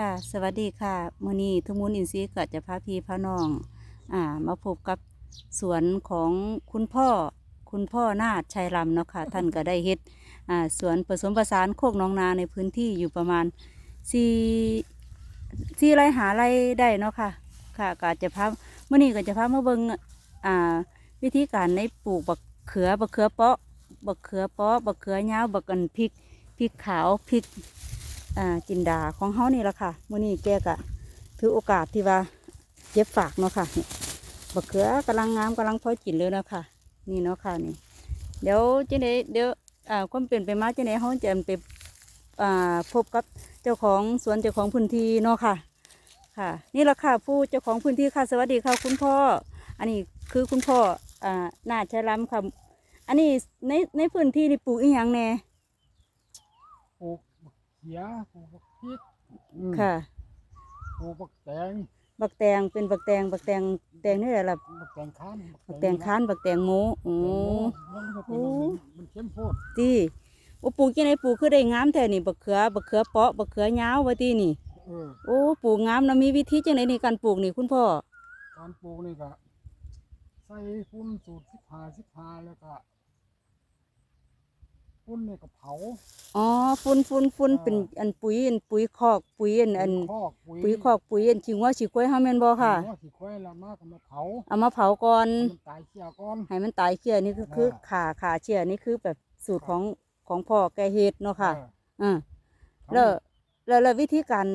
ค่ะ สวัสดีค่ะมือนี้ทุกมูลอินซีย์ก็จะพาพี่พาน้อง อ่า มาพบกับสวนของคุณพ่อ คุณพ่อนาฏชัยลำเนาะค่ะ ท่านก็ได้เฮ็ด อ่า สวนผสมผสานโคกน้องนาในพื้นที่อยู่ประมาณสี่สี่ไร่หาไร่ได้เนาะค่ะ ค่ะก็จะพามื้อนี้ก็จะพามาเบิ่งอ่า วิธีการในปลูกบักเขือบักเขือเปาะบักเขือเปาะบักเขือยาบักกันพริกพริกขาวพริก อ่าจินดาของเฮานี่แหละค่ะมื้อนี้แกก็ถือโอกาสที่ว่าเก็บฝากเนาะค่ะบักเขือกำลังงามกำลังพอกินเลยเนาะค่ะ นี่เนาะค่ะนี่ เดี๋ยวจังไดเดี๋ยวอ่าความเป็นไปมาจังไดเฮาจะไปอ่าพบกับเจ้าของสวนเจ้าของพื้นที่เนาะค่ะค่ะ นี่แหละค่ะผู้เจ้าของพื้นที่ค่ะสวัสดีค่ะคุณพ่อ อันนี้คือคุณพ่ออ่านาชัยล้ำค่ะ อันนี้ในในพื้นที่นี่ปลูกอีหยังแน่ ขียปลูกบักพริกอืมค่ะ ปลูกบักแตงบักแตงเป็นบักแตงบักแตงแตงนี่แหละล่ะบักแตงข้านบักแตงค้านบักแตงโมโอ้มันก็เป็นโอ้มันมันเข้มโพดตีโอ้ปลูกยังไงปลูกคือได้งามแท้นี่บักเขือบักเขือเปาะบักเขือยาวว่าตีนี่ เออ โอ้ปลูกงามนะมีวิธีจังไดในการปลูกนี่คุณพ่อ การปลูกนี่ก็ใส่ฟุ้นสูตรสิบหาสิบหาแล้วก็ ฟุ้นนี่ก็เผา อ๋อฝุ่นฝุ่นฝุ่นอ่าเป็นอันปุ๋ยอันปุ๋ยคอกปุ๋ยอันอันคอกปุ๋ยปุ๋ยคอกปุ๋ยอันชิงว่าชิกล้วยเฮาแม่นบ่ค่ะว่าสิค่อยละมากก็มาเผาเอามาเผาก่อนให้มันตายเชี่ยก่อนให้มันตายเชื้อนี่ก็คืออ่าขาขาเชื้อนี่คือแบบสูตรของของพ่อแกเฮ็ดเนาะค่ะเอออ่าทำแล้วแล้วแล้ววิธีการ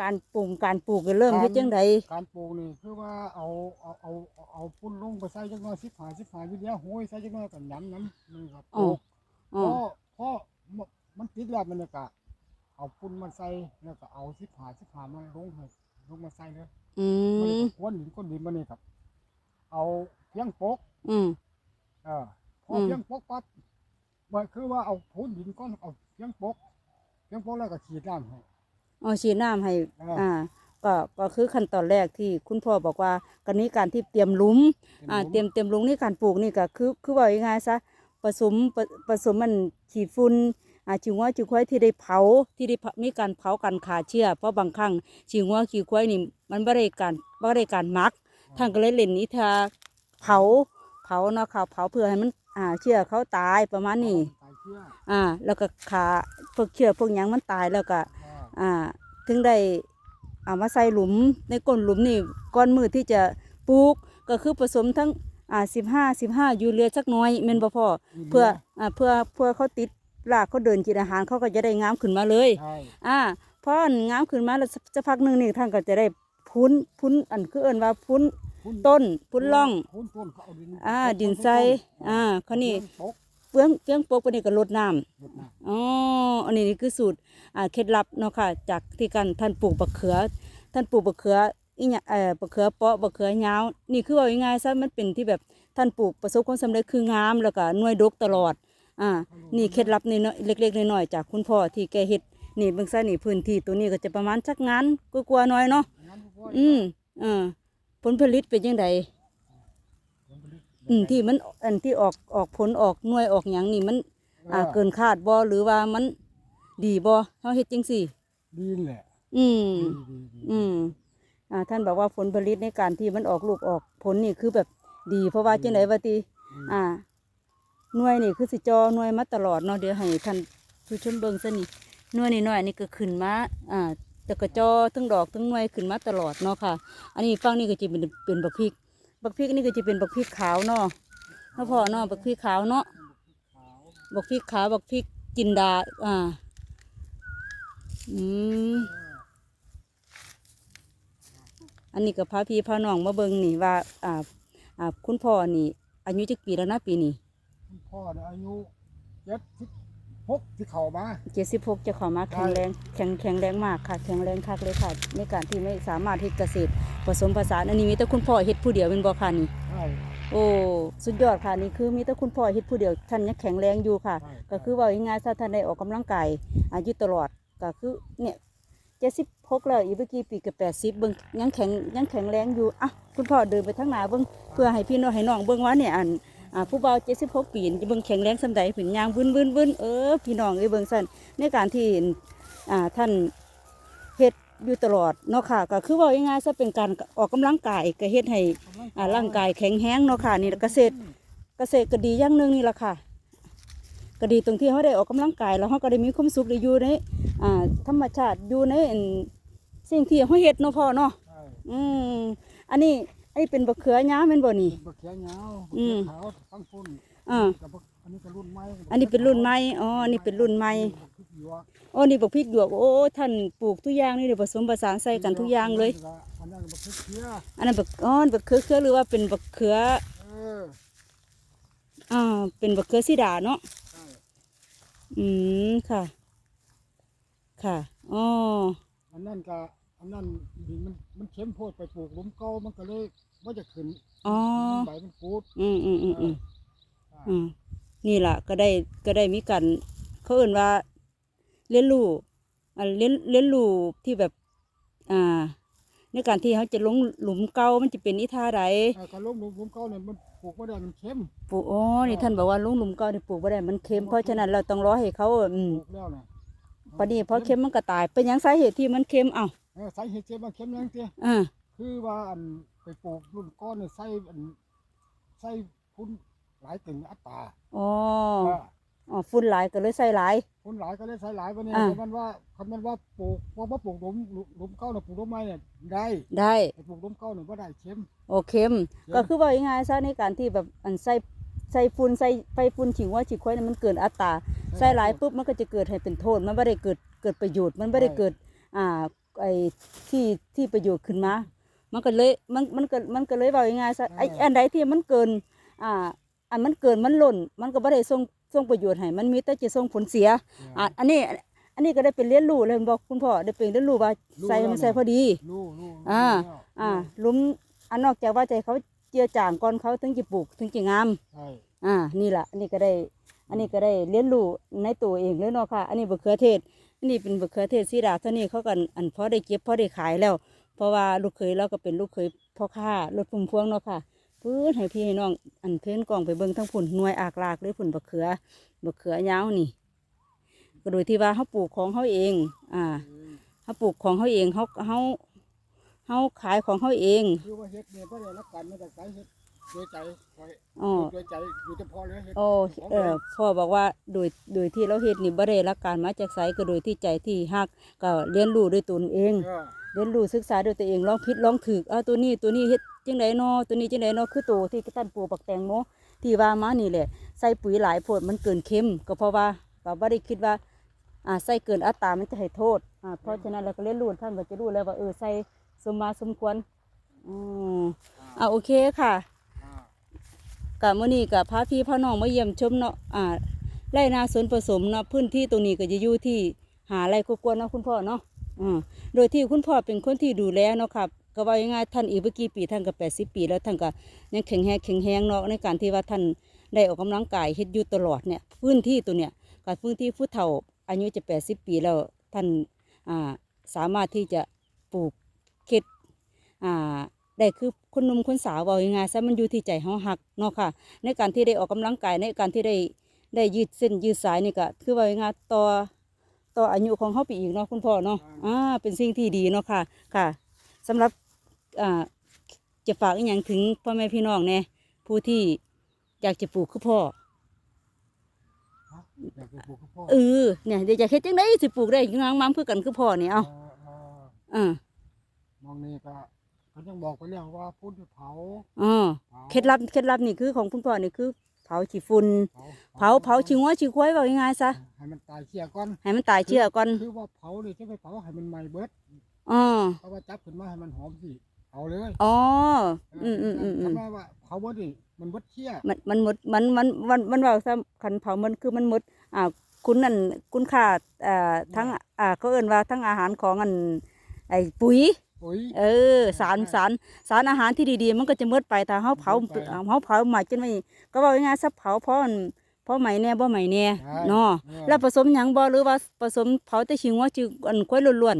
การปลูกการปลูกเริ่มการเฮ็ดจังไดการปลูกนี่คือว่าเอาเอาเอาเอาเอาปุ้นลงไปใส่จักหน่อยสิบหาสิบหาวิเดียวโห้ยใส่จักหน่อยกันย้ำน้ำนี่ครับปอ๋อลูก อ๋พออพอมมันติดแล้วมันก็เอาปุ้นมาใส่แล้วก็เอาสิบหาสิบหามาลงให้ลงมาใส่เลยอืมันมก็ควนดินก้นดินมานี่ครับ เอาเพียงปก อืม เออพออืมเพียงปกปั๊บมันคือว่าเอาพูนดินก้อนเอาเพียงปกเพียงปกแล้วก็ฉีดน้ำให้เอาฉีดน้ำให้อ่าอ่า ก็ ก็คือขั้นตอนแรกที่คุณพ่อบอกว่ากันนี้การที่เตรียมหลุม อ่า เตรียม เตรียมหลุมนี่การปลูกนี่ก็คือ คือว่ายังไงซะ ผสมผผสมมันฉีดฝุ่นอ่าชิงว่าชิงควายที่ได้เผาที่ได้เผามีการเผากันขาเชื้อเพราะบางครั้งชิงว่าขี้ควายนี่มันไม่ได้การไม่ได้การหมักท่านก็เลยเล่นนิทาเผาเผาเนาะค่ะเผาเพื่อให้มันอ่าเชื้อเขาตายประมาณนี้ตายเชื้ออ่า แล้วก็ขาพวกเชื้อพวกหยังมันตายแล้วก็ อ่าอ่าถึงได้เอามาใส่หลุมในก้นหลุมนี่ก้อนมือที่จะปลูกก็คือผสมทั้ง อ่าสิบห้าสิบห้ายูเรียสักหน้อยแม่นบ่พ่อเพื่ออ่าเพื่อเพื่อเขาติดรากเขาเดินกินอาหารเขาก็จะได้งามขึ้นมาเลย ใช่อ่าพองามขึ้นมาแล้วสักจะพักหนึ่งนี่ท่านก็จะได้พุ้นพุ้นอันคือเอิ้นว่าพุ้นพุ้นต้นพุ้นร่อง พุ้นต้นเขาเอาดินอ่าปกดินต้ใส่อ่าเขานี่ปกเฟืองเฟืองปกไปนี่ก็ลดน้ำหมดนะอ๋อ อันนี้นี่คือสูตรอ่าเคล็ดลับเนาะค่ะ จากที่การท่านปลูกบักเขือ ท่านปลูกบักเขือ อีหยังเอ่อบักเขือเปาะบักเขือยาวนี่คือว่าง่ายๆซะมันเป็นที่แบบท่านปลูกประสบความสำเร็จคืองามแล้วก็หน่วยดกตลอดอ่านี่เคล็ดลับนี่เนาะเล็กๆน้อยๆจากคุณพ่อที่แกเฮ็ดนี่เบิ่งซะนี่พื้นที่ตัวนี้ก็จะประมาณสักงานกลัวาๆหน่อยเนาะงั้นพวกอืมเอ่าผลผลิตเป็นยังไงอืมที่มันอันที่ออกออกผลออกหน่วยออกหยังนี่มัน อ่าเกินคาดบ่หรือว่ามันดีบ่เฮาเฮ็ดจังซี่ดีแหละอืมดีดีดีอืมอ่า ท่านบอกว่าผลผลิตในการที่มันออกลูกออกผลนี่คือแบบดีเพราะว่าจังไดว่าติอ่าหน่วยนี่คือสิจอหน่วยมาตลอดเนาะเดี๋ยวให้ท่านผู้ชมเบิ่งซะนี่หน่วยนี่น้อยนี่ก็ขึ้นมาอ่าแต่ก็จอทั้งดอกทั้งหน่วยขึ้นมาตลอดเนาะค่ะ อันนี้ฝั่งนี้ก็จะเป็นเป็นบักพริก บักพริกนี่ก็จะเป็นบักพริกขาวเนาะเนาะพ่อเนาะบักพริกขาวเนาะขาวบักพริกขาวบักพริกจินดาอ่าอืม อันนี้ก็พาพี่พาน้องมาเบิ่งนี่ว่าอ่าอ่าคุณพ่อนี่ อายุจักปีแล้วนะปีนี้คุณพ่อเนี่ยอายุเจ็ดสิบหกที่เข้ามา เจ็ดสิบหกจะเขอมาใช่แข็งแรงแข็งแข็งแรงมากค่ะแข็งแรงคักเลยค่ะในการที่ไม่สามารถเฮ็ดเกษตรผสมผสานอันนี้มีแต่คุณพ่อเฮ็ดผู้เดียวเป็นบ่ค่ะนี่ ใช่ โอ้สุดยอดค่ะนี่คือมีแต่คุณพ่อเฮ็ดผู้เดียวท่านยังแข็งแรงอยู่ค่ะ ใช่ ก็คือว่าง่ายๆถ้าท่านได้ออกกำลังกายอายุตลอดก็คือเนี่ย เจ็ดสิบหกแล้วอีกเมื่อกี้ปีกับแปดสิบเบิ่งยังแข็งยังแข็งแรงอยู่อะคุณพ่อเดินไปทางหน้าเบิ่งเพื่อให้พี่น้องให้น้องเบิ่งว่าเนี่ยอันอ่าผู้เบาเจ็ดสิบหกปีนี่จะเบิ่งแข็งแรงสำใดผืนยางบึ้นบึ้นบึ้นเออพี่น้องเอ้ยเบิ่งสั่นในการที่อ่าท่านเฮ็ดอยู่ตลอดเนาะค่ะ ก็คือว่าง่ายๆซะเป็นการออกกำลังกายก็เฮ็ดให้อ่าร่างกายแข็งแรงเนาะค่ะนี่เกษตรเกษตรก็ดีอย่างหนึ่งนี่แหละค่ะ ก็ดีตรงที่เขาได้ออกกำลังกาย แล้วเขาก็ได้มีความสุขได้อยู่ในอ่าธรรมชาติอยู่ในอันสิ่งที่เขาเฮ็ดเนาะพ่อเนาะใช่อืมอันนี้อันนี้เป็นบักเขือหญ้าแม่นบ่นี่เป็นบักเขียวยาวอืมขาวตั้งฟุ้นอ่ากับบักอันนี้ก็รุ่นใหม่อันนี้เป็นรุ่นใหม่อ๋ออันนี้เป็นรุ่นใหม่บักพริกหยวกอ๋อนี่บักพริกหยวกโอ้ท่านปลูกทุกอย่างนี่เดี๋ยวผสมผสานใส่กันทุกอย่างเลยอันนั้นก็บักพริกเขียวอันนั้นบักอ๋อบักเขือเขือหรือว่าเป็นบักเขือเอออ่าเป็นบักเขือสีดาเนาะใช่ อืมค่ะ ค่ะอ๋ออันนั้นก็อันนั้นดินมันมันเข้มโพดไปปลูกหลุมเก่ามันก็เลยว่าจะขึ้นอ๋อใบมันปูดอืมอืมอืมอืมใช่อืมนี่ล่ะ ก็ได้ก็ได้มีการเขาเอ่นว่าเรียนรู้อ่าเรียนเรียนรู้ที่แบบ อ่า ในการที่เขาจะลงหลุมเก่ามันจะเป็นอีท่าใดเออการลงหลุมหลุมเก่าเนี่ยมันปลูกไม่ได้มันเข้มปลูกอ๋อนี่ท่านบอกว่าลงหลุมเก่าที่ปลูกไม่ได้มันเค็มเพราะฉะนั้นเราต้องรอให้เขาอืมปลูกแล้วนะปานนี้พอเค็มมันก็ตาย เป็นหยังสาเหตุที่มันเค็มเอ้าเออสาเหตุเจ็บมันเข้มยังเตี้ยอ่าคือว่าอันไปปลูกรุ่นก้อนเนี่ยใส่อันใส่พุ่นหลายตึงอัตราอ๋อ เออ อ๋อฝุ่นหลายก็เลยใส่หลายพุ่นหลายก็เลยใส่หลายวันนี้อ่ามันว่าคำนั้นว่าปลูกว่าว่าปลูกหลุมหลุมหลุมเก้าเนี่ยปลูกหลุมไม้เนี่ยได้ได้ แต่ปลูกหลุมเก้าเนี่ยว่าได้เข้มโอเค็มก็คือว่ายังไงซะในการที่แบบอันใส่ใส่ฝุ่นใส่ไฟฝุ่นฉิงว่าฉิงควายเนี่ยมันเกินอัตราใส่หลายปุ๊บมันก็จะเกิดให้เป็นโทษมันไม่ได้เกิดเกิดประโยชน์มันไม่ได้เกิดอ่าไอ้ที่ที่ประโยชน์ขึ้นมา มันก็เลยมันมันก็มันก็เลยว่ายังไงซะไอ้อันใดที่มันเกินอ่าอันมันเกินมันหล่น มันก็ไม่ได้ส่ง ส่งประโยชน์ให้มันมีแต่จะส่งผลเสียอ่าอันนี้อันนี้ก็ได้เป็นเรียนรู้เลยบอกคุณพ่อได้เป็นเรียนรู้ว่าใส่มันใส่พอดีลูกลูกอ่าลูกอ่าหลุมอันนอกจากว่าใจเขาเจือจางก่อนเขาถึงจะปลูกถึงจะงามใช่อ่านี่แหละอันนี้ก็ได้ อันนี้ก็ได้เรียนรู้ในตัวเองเลยเนาะค่ะ อันนี้บะเขือเทศอันนี้เป็นบะเขือเทศสีดาเท่านี้เขากันอันพอได้เก็บพอได้ขายแล้ว เพราะว่าลูกเคยเราก็เป็นลูกเคยพ่อค้ารถพุ่มพวงเนาะค่ะ พื้นให้พี่ให้น้องอันเพื่อนกองไปเบิ้งทั้งผุนหน่วยอากลากหรือผุนบะเขือบะเขือยาวนี่ก็โดยที่ว่าเขาปลูกของเขาเอง อ่าเขาปลูกของเขาเองเขาเขาเขาขายของเขาเองคือว่าเฮ็ดเนี่ยก็ได้รับการมาจากสายเฮ็ด โดยใจคอยอ๋อโดยใจอยู่เฉพาะเลยเฮ็ดโอ้ของเออพ่อบอกว่าโดยโดยที่เราเฮ็ดนี่บ่ได้รับการมาจากไสก็โดยที่ใจที่ฮักก็เรียนรู้ด้วยตนเองเออเรียนรู้ศึกษาด้วยตัวเองลองผิดลองถูกเอาตัวนี้ตัวนี้เฮ็ดจังไดเนาะตัวนี้จังไดเนาะคือตัวที่ท่านปลูกปักแตงโมที่ว่ามานี่แหละใส่ปุ๋ยหลายโพดมันเกินเค็มก็เพราะว่าก็บ่ได้คิดว่าอ่าใส่เกินอัตรามันจะให้โทษอ่าเพราะฉะนั้นเราก็เรียนรู้ท่านก็จะรู้แล้วว่าเออใส่สมมาสมควรอืมอ่าโอเคค่ะอ่า กับมื่อนี้กับพาพี่พาน้องมาเยี่ยมชมเนาะอ่าไร่นาสวนผสมเนาะพื้นที่ตรงนี้ก็จะอยู่ที่หาไรกกวนๆเนาะคุณพ่อเนาะอืมโดยที่คุณพ่อเป็นคนที่ดูแลเนาะครับก็ว่ายังไงท่านอีกเมื่อกี่ปีท่านก็แปดสิบปี แล้วท่านก็ยังแข็งแรงแข็งแรงเนาะในการที่ว่าท่านได้ออกกำลังกายเฮ็ดอยู่ตลอดเนี่ยพื้นที่ตัวเนี้ยกับพื้นที่ผู้เฒ่าอายุจะแปดสิบปีแล้วท่านอ่าสามารถที่จะปลูกเข็ดอ่า ได้คือคนหนุ่มคนสาวว่ายังไงซะมันอยู่ที่ใจเฮาหักเนาะค่ะ ในการที่ได้ออกกำลังกายในการที่ได้ได้ยืดเส้นยืดสายนี่ก็คือว่ายังไงต่อต่ออายุของเขาไปอีกเนาะคุณพ่อเนาะอ่าเป็นสิ่งที่ดีเนาะค่ะค่ะสำหรับอ่าจะฝากอีกอย่างถึงพ่อแม่พี่น้องเนี่ยผู้ที่อยากจะปลูกคือพ่ออยากไปปลูกข้าวโพดเออเนี่ยเดี๋ยวจะเฮ็ดจังไดสิปลูกได้งางมัมคือกันคือพ่อนี่เอาเออเอออ่ามองนี่ก็ เขายังบอกไปแล้วว่าพุ่นที่เผาอ๋อผาเคล็ดลับเคล็ดลับนี่คือของคุณพ่อนี่คือ เผาฉีฝุ่นเผาเผาชิงว่าชิงควายว่ายังไงซะให้มันตายเชี่ยก่อนให้มันตายเชื่อก่อนคือว่าเผานี่จะไปเผาให้มันไหม้เบิดอ๋อเพราะว่าจับขึ้นมาให้มันหอมสิเอาเลยอ๋ออืมอืมอืมอืมทำไมว่าเผาเบิดนี่มันเบิดเชี่ยมันมันหมดมันมันมันมันว่าซะคันเผามันคือมันหมดอ่าคุณนั่นคุณค่าอ่าทั้งอ่าเขาเอิ้นว่าทั้งอาหารของอันไอ้ปุ๋ยปุ๋ย เออสารสารสารอาหารที่ดีๆ มันก็จะหมดไปถ้าเฮาเผาหมดไปเฮาเผาใหม่จนไม่ก็ว่าง่ายๆซะเผาเพราะอันเพราะไหมแน่บ่ไหมแน่เนาะแล้วผสมหยังบ่หรือว่าผสมเผาแต่ชิงว่าจิอันควายล้วน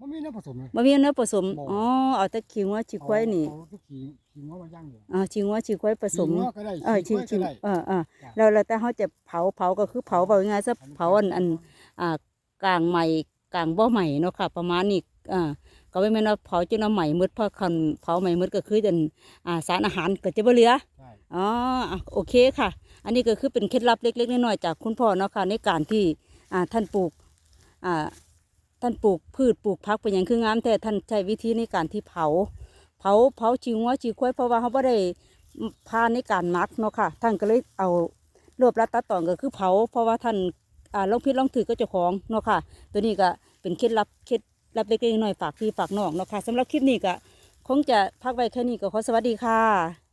มันมีน้ำผสมเลยๆบ่มีเนื้อผสมบ่อ๋อเอาแต่ขิงว่าจิควายนี่เอาทุกขีขีง้อมาย่างอยู่อ่าชิงว่าจิควายผสมขีง้อก็ได้เออชิขีงกล้วยชิก็งได้เออเออจ้ะแล้วแล้วแต่เขาจะเผาเผาก็คือเผาแบบง่ายๆซะเผาอันอันอ่ากลางใหม่กลางบ่อใหม่เนาะค่ะ ประมาณนี้อ่า ก็ไม่แม่นว่าเผาจนเอาใหม่มืดเพราะคันเผาใหม่มืดก็คือจนอ่าสารอาหารก็จะบ่เหลือใช่อ๋ออะโอเคค่ะ อันนี้ก็คือเป็นเคล็ดลับเล็กๆน้อยๆจากคุณพ่อเนาะค่ะในการที่อ่าท่านปลูกอ่าท่านปลูกพืชปลูกพักเป็นอย่างคืองามแต่ท่านใช้วิธีในการที่เผา เผาเผาชิงว่าชิงควายเพราะว่าเขาไม่ได้พาในการหมักเนาะค่ะ ท่านก็เลยเอารวบรัดตัดตอนก็คือเผา เพราะว่าท่านอ่าลองพิษลองถือก็เจะของเนาะค่ะ ตัวนี้ก็เป็นเคล็ดลับเคล็ด รับเล็กๆน้อยฝากพี่ฝากน้องเนาะค่ะสำหรับคลิปนี้ก็คงจะพักไว้แค่นี้ก็ขอสวัสดีค่ะ